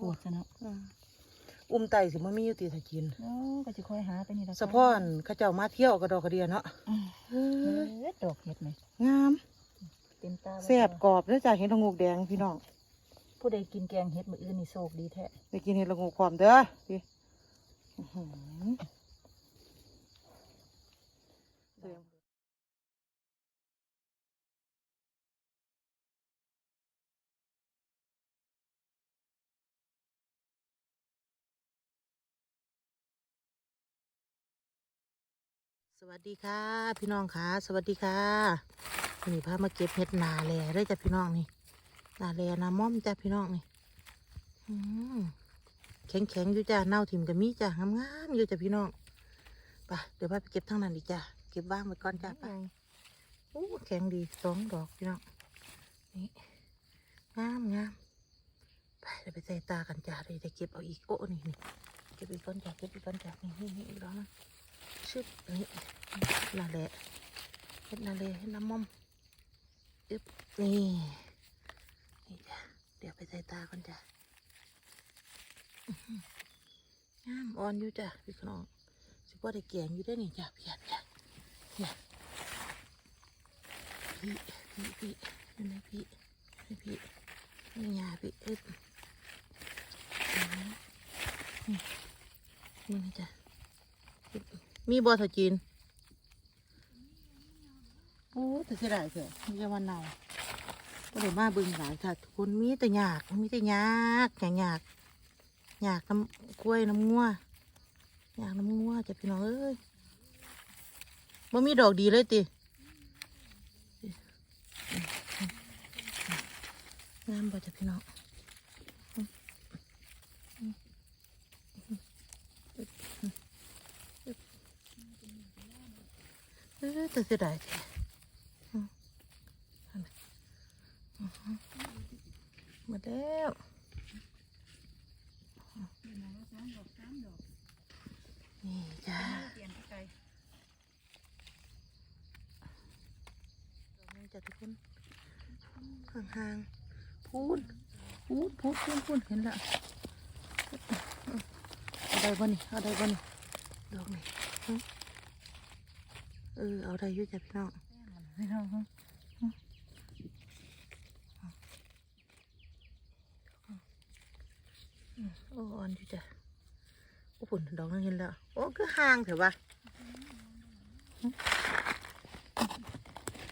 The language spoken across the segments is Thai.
ปวดซะเนาะอืมอุ้มไตสิมันมีอยู่ตีถ้ากินโอ้ก็จะคอยหาไปนี่ละสะพอนเขาเจ้ามาเที่ยวกระดอกกระเดียเนาะอืมเฮ้ยเฮ็ดดอกเห็ดไหมงามเต็มตาแซ่บกรอบแล้วจ้ะเห็ดละงูกแดงพี่น้องผู้ใดกินแกงเห็ดมื้ออื่นนี่โชคดีแท้ไปกินเห็ดละงูความเด้อพี่ วัสดีค่ะ พี่น้องค่ะ สวัสดีค่ะวันนี้พามาเก็บเห็ดนาแลได้อจ้ะพี่น้องนี่นาแลนาม่อมจ้ะพี่น้องนี่อืมแข็งแข็งๆอยู่จ้าเน่าถิ่มกับมีจ้างามๆอยู่จ้ะพี่น้องไปเดี๋ยวพาไปเก็บทั้งนั้นอีกจ้ะเก็บบ้างไว้ก่อนจ้าไปโอ้แข็งดีสองดอกพี่น้องนี่งามงามไปเดี๋ยวไปใส่ตากันจ้าเลยจะเก็บเอาอีกโอ้นี่นี่เก็บอีกก้อนจ้าเก็บอีกก้อนจ้านี่นี่นี่อีกแล้วนะึบนี่นั่นแหละเฮ็ดนั่นเลยเฮ็ดน้ำม่อมอึบนี่นี่จ้ะเดี๋ยวไปใส่ตาก่อนจ้างามอ่อนอยู่จ้ะพี่น้องสิบ่ได้แกงอยู่ได้นี่จ้ะพี่จ้ะเนี่ยพี่พี่พี่นั่นนะพี่นี่พี่นี่ยาพี่อึบนี่นี่นะจ้ะอึบ มีบอสจีนโอ้แต่เสียดายเถอะมีแต่วันเนาก็เลยมาเบึงหลายค่ะทุกคนมีแต่ยากมีแต่ยากยากยากอยากน้ำกล้วยน้ำงัวอยากน้ำงัวจะพี่น้องเอ้ยบ่มีดอกดีเลยติงามบ่จะพี่น้อง ออแต่เสียดายแท้มอือฮึหมดแล้วนี่จ้าจ้ะทุกคนห่างๆพูนพูนพูนพูนพูนเห็นละเอาได้บ่นี่เอาได้บ่นี่ดอกนี่ เออเอาได้อยู่จ้ะพี่น้องพี่น้องอืมโอ้อ่อนอยู่จ้ะโอ้ผลดอกนึงเห็นแล้ว โอ้คือห่างเถอะวะหึ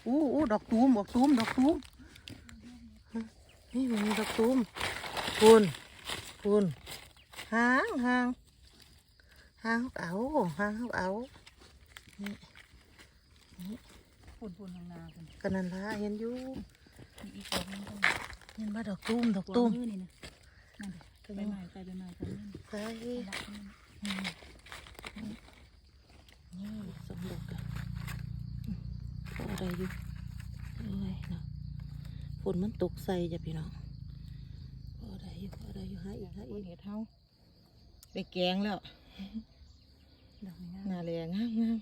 อู้อู้ดอกตูมดอกตูมดอกตูมหึนี่มันมีดอกตูมพูนพูนห่างห่างห่างเอาห่างเอานี่ ปุ่นปุ่นทางนาคุณกันนันละเห็นอยู่อีกดอกนึงก็เห็นว่าดอกตูมดอกตัตูวมมือนี่นะนั่นดิใบไม้ใบใบไม้กันนั่นใช่ละนั่นอืมนี่สองดอกอะอืมพออะไรอยู่เอ้ยเนาะฝนมันตกใส่จ้ะพี่น้องพออะไรอยู่พออะไรอยู่หาอีกหาอีกเห็ดเท้าไปแกงแล้วดอกนี้งาแรงงามงาม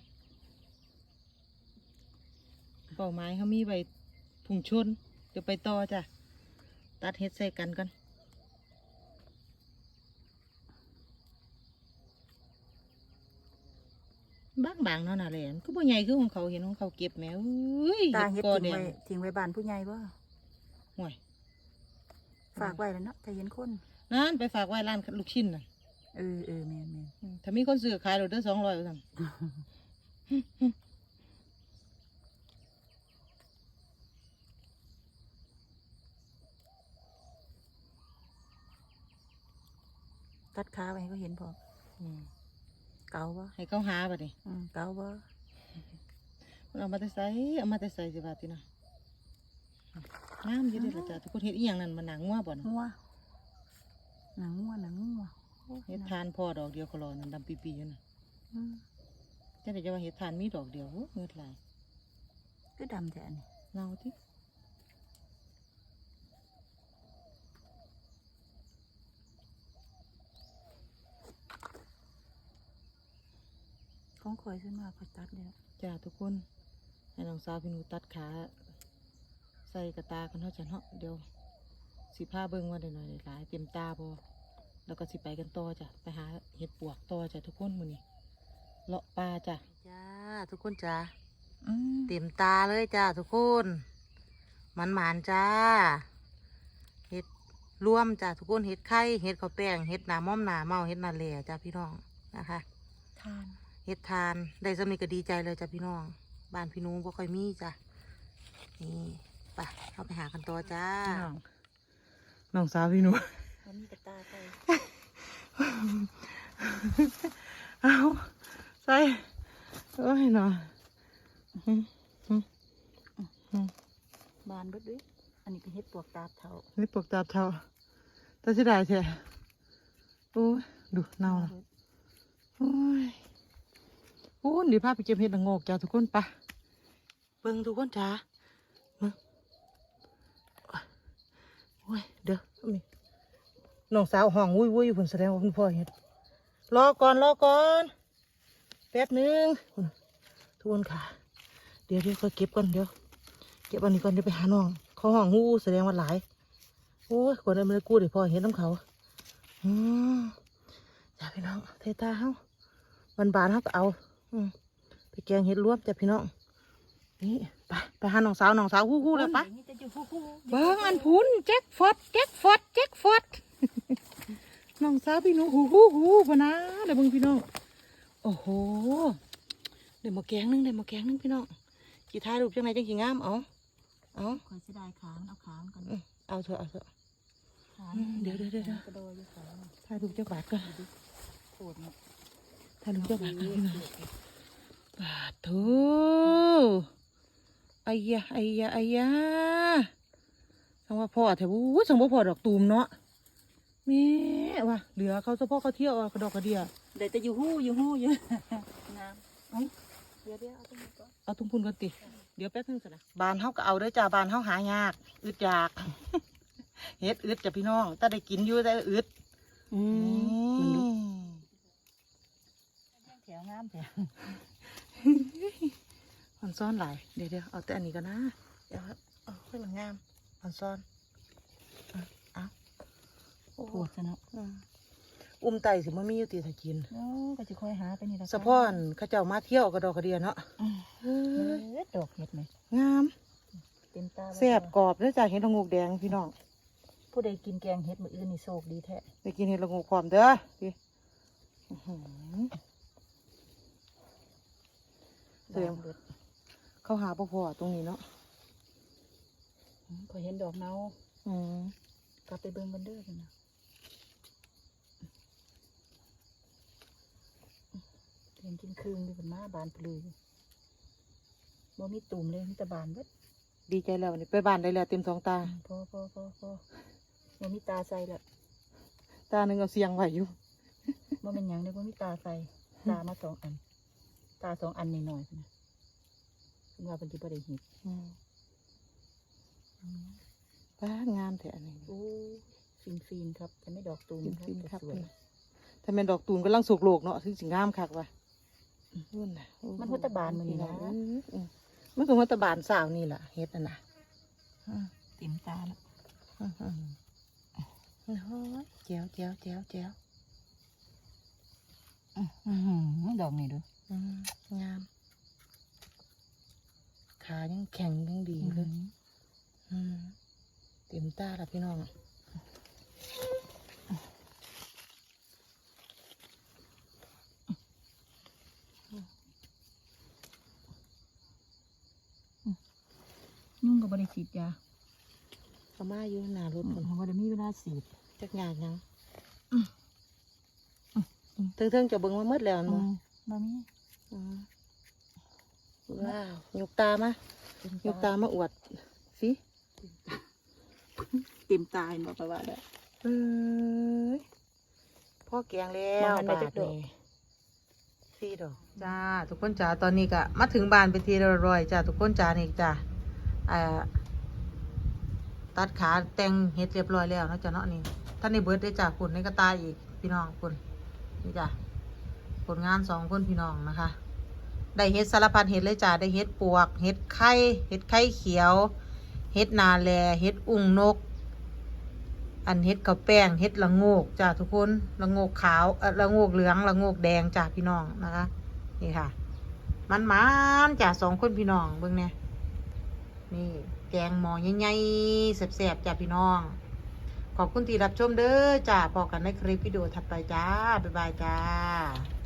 เป่าไม้เขามีใบผุงชน เดี๋ยวไปต่อจ้ะ ตัดเฮ็ดใส่กันกันบางบางๆเนาะน่ะแหลมก็บ่ใหญ่คือของเขาเห็นของเขาเก็บแหมเอ้ยตาเห็ดก็ทิ้งแดไว้งทิ้งไว้บ้านผู้ใหญ่บ่ห่วยฝากไว้แล้วเนาะแต่เห็นคนนั่นไปฝากไว้ร้านลูกชิ้นน่ะเออเออแม่นแม่นอืมถ้ามีคนซื้อขายเราเด้อสองร้อยสั่น ตัดขาไว้ให้เขาเห็นพออืมเกาบ่ให้เขาหาบัดนี้อืมเกาบ่มันเอามาแต่ใส่เอามาแต่ใส่สิบาทตินะงามอยู่เด้อล่ะจ้ะทุกคนเฮ็ดอีหยังนั่นมันหนังงัวบ่นะงัวหนังงัวหนังงัวโอ้เฮ็ดทานพอดอกเดียวก็รอนั่นดำปีๆอยู่น่ะอืมจังได๋จะว่าเฮ็ดทานมีดอกเดียวโอ้เงิดหลายคือดำแท้นี่เงาติ ของข่อยส่วนมากข่อยตัดแล้วจ้าทุกคน ให้น้องสาวพี่หนูตัดขา ใส่กระตากันเฮาจันเฮาะเดี๋ยวสิพาเบิ่งว่าได้หน่อยได้หลายเต็มตาบ่แล้วก็สิไปกันต่อจ้ะไปหาเห็ดปวกต่อจ้ะทุกคนมื้อนี้เลาะปลาจ้ะจ้าทุกคนจ้าอืมเต็มตาเลยจ้าทุกคนมันหมานจ้าเห็ดร่วมจ้าทุกคนเห็ดไข่เห็ดข้าวแป้งเห็ดหนาม่อมหนาเมาเห็ดนาเหล่จ้าพี่น้องนะคะ ทาน เห็ดทานได้สำนีก็ดีใจเลยจ้าพี่น้อง บ้านพี่หนูบ่ค่อยมีจ้านี่ไปเข้าไปหากันต่อจ้าพี่น้องน้องสาวพี่หนูมันมีกระตาไปเอาใส่โอ้ยหนอบานเบิดด้วยอันนี้เป็นเห็ดปวกตาบเทานี่ปลวกตาบเท่าแต่สิได้แท้โอ้ยดูเน่าละโอ้ยโอ้ยเดี๋ยวพาไปเก็บเห็ดละโงกจ้าทุกคนปะเบิ่งทุกคนจ้ามึงโอ้ยเด้อมีน้องสาวห้องวุ้ยวุ้ยอยู่ผนแสดงว่าคุณพ่อเห็ดรอก่อนรอก่อนแป๊บหนึงพุ่นทุกคนค่ะ เดี๋ยวเดี๋ยวค่อยเก็บก่อนเดี๋ยวเก็บอันนี้ก่อนเดี๋ยวไปหาน้องเขาห้องงูแสดงว่าหลายโอ้ยกว่าได้มาเลยกู้เดี๋ยวพ่อเห็นน้ำเขาอืมจ้าพี่น้องเทตาเฮาวันบานเฮาก็เอา ไปแกงเห็ดรวมจ้ะพี่น้องนี่ไปไปหาน้องสาวน้องสาวฮู้ฮู้แล้วปะนี่จะอยู่คู่คู่เบิ้งอันพุนแจ็คฟอตแจ็คฟอตแจ็คฟอตน้องสาวพี่หนูหูหูหูพะนะเดี๋ยวเบิ่งพี่น้องโอ้โหเดี๋ยวมาแกงนึงเดี๋ยวมาแกงนึงพี่น้องกี่ท้ายรูปจังไหนจังกี่งามเอาเอาคอยเสียดายขามันเอาขามันก่อนอืมเอาเถอะเอาเถอะขาอืมเดี๋ยวเดี๋ยวเดี๋ยวเดี๋ยวกระโดดอยู่ขาถ่ายรูปเจ้าบาทก่อนโคตรเนี่ย ถ่ายรูปเจ้าบาทก่อนพี่น้องบาทโถไอ้ยะไอ้ยะไอ้ยะสังว่าพ่อแถวอู้สังว่าพ่อดอกตูมเนาะแม่ว่ะเหลือเขาเฉพาะเขาเที่ยวเอากระดอกกระเดียเดี๋ยวจะอยู่หู้อยู่หู้อยู่งามเอ้ยเดี๋ยวเดี๋ยวเอาตรงนี้ก่อนเอาตุ้มพุนกันติเดี๋ยวแป๊บนึงสินะบานเฮาก็เอาเด้อจ้าบานเฮาหายากอึดอยากเฮ็ดอึดจ้ะพี่น้องถ้าได้กินอยู่แต่อึดอือืม มแถวงามแถวมันซ่อนหลายเดี๋ยวเดี๋ยวเอาแต่อันนี้กันนะเดี๋ยวเอาให้มันงามมันซ่อนเอาเอาโอ้ปวดซะเนาะอืมอุ้มไตสิมันมีอยู่ตีถ้ากินโอ้ก็จะคอยหาไปนี่ละสะพอนเขาเจ้ามาเที่ยวกระดอกกระเดียเนาะอืมเฮ้เอยอดอกเห็ดไหมงามเต็มตาแซ่บกรอบเด้อจ้าเห็ดละงูกแดงพี่น้อง ผู้ใดกินแกงเห็ดมื้ออื่นนี่โชคดีแท้ไปกินเห็ดละงูพร้อมเด้อพี่อื้อหือ แสดงบานเบิดเขาหาพ่อพอตรงนี้เนาะอืมข้อยเห็นดอกเนาอืมกลับไปเบิ่งบันเด้อกันนะเห็นกินคืนอยู่บนมาบานปลือบ่มีตุ่มเลยมีแต่บานเบิดดีใจแล้ววันนี้ไปบ้านได้แล้วเต็มสองตาพอพอพอพอบ่มีตาใส่ละตาหนึ่งเอาเสียงไว้อยู่บ่เป็นหยังเด้บ่มีตาใส่ตามาสองอัน ตาสองอันนิดหน่อยๆนะเพิ่นว่าเพิ่นสิบ่ได้เห็นอืมป้างามแท้อันนี้โอ้ฟินฟินๆครับแต่ไม่ดอกตูมฟินๆครับสวยถ้าแม่นดอกตูนก็ลังสุกโลกเนาะถึงสิงามคักว่ะนู่นน่ะโอ้มันพุทธบานมันนี่นะอืมมันก็หัวตะบานสาวนี่แหละเฮ็ดน่ะนะอืมเต็มตาแล้วอืมอืมโอ้ยแจ๋วแจ๋วแจ๋วแจ๋วอื้อหือดอกนี่ดูอืม งาม ขายังแข็งยังดีเลยอืมเต็มตาละพี่น้องนุ่งก็บ่ได้ฉีดยาเขามาอยู่หน้ารถผคนมบ่ได้มีเวลาฉีดจักงานยังเทิงๆจะเบิ่งมาหมดแล้วอืมั้งมบ่มี ว้าวยกตามาเต็มยกตามาอวดสิเต็มตาเห็นบ่ประว่าได้เอ้ยพ่อแกงแล้วมาหันได้จักดอกสี่ดอกจ้าทุกคนจ้าตอนนี้ก็มาถึงบ้านไปนทีเรียบร้อยจ้าทุกคนจ้านี่จ้าอ่าตัดขาแต่งเฮ็ดเรียบร้อยแล้วเนาะจ้าเนาะนี่ท่านในเบิร์ดได้จ้าคุณในกระตายอีกพี่น้องคุณนี่จ้า ผลงานสองคนพี่น้องนะคะ ได้เฮ็ดสารพัดเฮ็ดเลยจ้าได้เฮ็ดปวกเฮ็ดไข่เฮ็ดไข่เขียวเฮ็ดนาแลเฮ็ดอุ้งนก อันเฮ็ดกับแป้งเฮ็ดละโงกจ้าทุกคนละโงกขาวเอ่อละโงกเหลืองละโงกแดงจ้าพี่น้องนะคะนี่ค่ะ มันมันจ้าสองคนพี่น้องเบิ่งเนี่ยนี่แกงหมอใหญ่ๆแซ่บๆจ้าพี่น้อง ขอบคุณที่รับชมเด้อจ้าพอกันในคลิปวิดีโอถัดไปจ้าบ๊ายบายจ้า